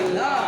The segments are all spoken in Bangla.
Allah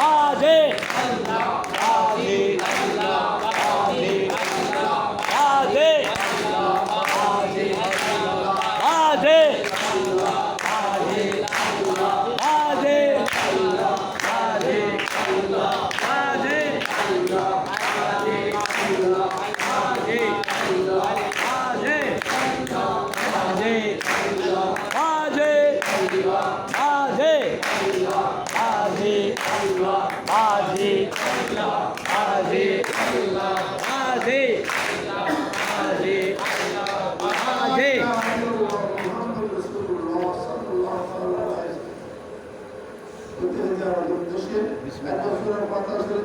Jihad! বাজে বাজে বাজে বাজে বাজে বাজে বাজে। বিসমিল্লাহ।